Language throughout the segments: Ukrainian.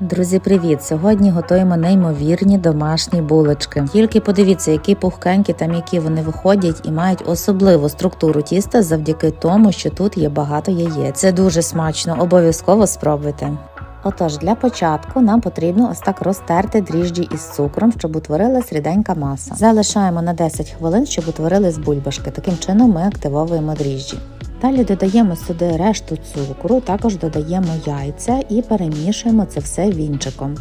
Друзі, привіт! Сьогодні готуємо неймовірні домашні булочки. Тільки подивіться, які пухкенькі та м'які вони виходять і мають особливу структуру тіста завдяки тому, що тут є багато яєць. Це дуже смачно, обов'язково спробуйте. Отож, для початку нам потрібно ось так розтерти дріжджі із цукром, щоб утворилась ріденька маса. Залишаємо на 10 хвилин, щоб утворились бульбашки. Таким чином ми активовуємо дріжджі. Далі додаємо сюди решту цукру, також додаємо яйця і перемішуємо це все вінчиком.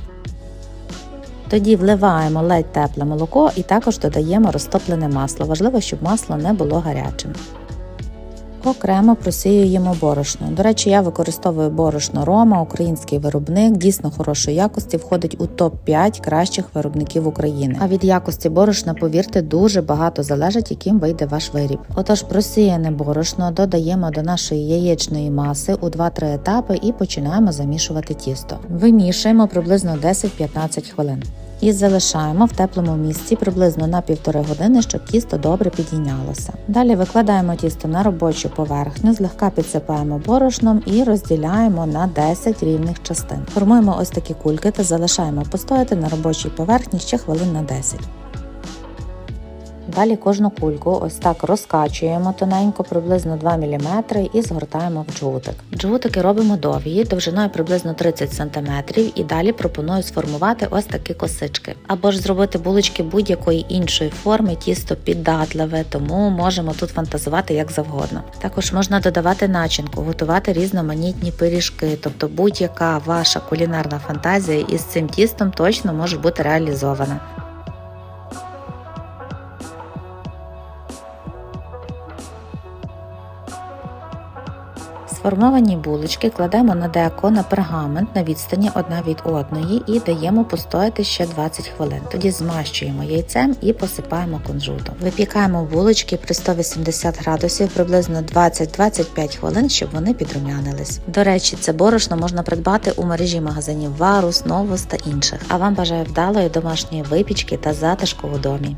Тоді вливаємо ледь тепле молоко і також додаємо розтоплене масло. Важливо, щоб масло не було гарячим. Окремо просіюємо борошно. До речі, я використовую борошно Рома, український виробник, дійсно хорошої якості, входить у топ-5 кращих виробників України. А від якості борошна, повірте, дуже багато залежить, яким вийде ваш виріб. Отож, просіяне борошно додаємо до нашої яєчної маси у 2-3 етапи і починаємо замішувати тісто. Вимішуємо приблизно 10-15 хвилин. І залишаємо в теплому місці приблизно на півтори години, щоб тісто добре підійнялося. Далі викладаємо тісто на робочу поверхню, злегка підсипаємо борошном і розділяємо на 10 рівних частин. Формуємо ось такі кульки та залишаємо постояти на робочій поверхні ще хвилин на 10. Далі кожну кульку ось так розкачуємо тоненько, приблизно 2 мм і згортаємо в джгутик. Джгутики робимо довгі, довжиною приблизно 30 см і далі пропоную сформувати ось такі косички. Або ж зробити булочки будь-якої іншої форми, тісто піддатливе, тому можемо тут фантазувати як завгодно. Також можна додавати начинку, готувати різноманітні пиріжки, тобто будь-яка ваша кулінарна фантазія із цим тістом точно може бути реалізована. Сформовані булочки кладемо на деко на пергамент на відстані одна від одної і даємо постояти ще 20 хвилин. Тоді змащуємо яйцем і посипаємо кунжутом. Випікаємо булочки при 180 градусів приблизно 20-25 хвилин, щоб вони підрумянились. До речі, це борошно можна придбати у мережі магазинів Варус, Новус та інших. А вам бажаю вдалої домашньої випічки та затишку у домі.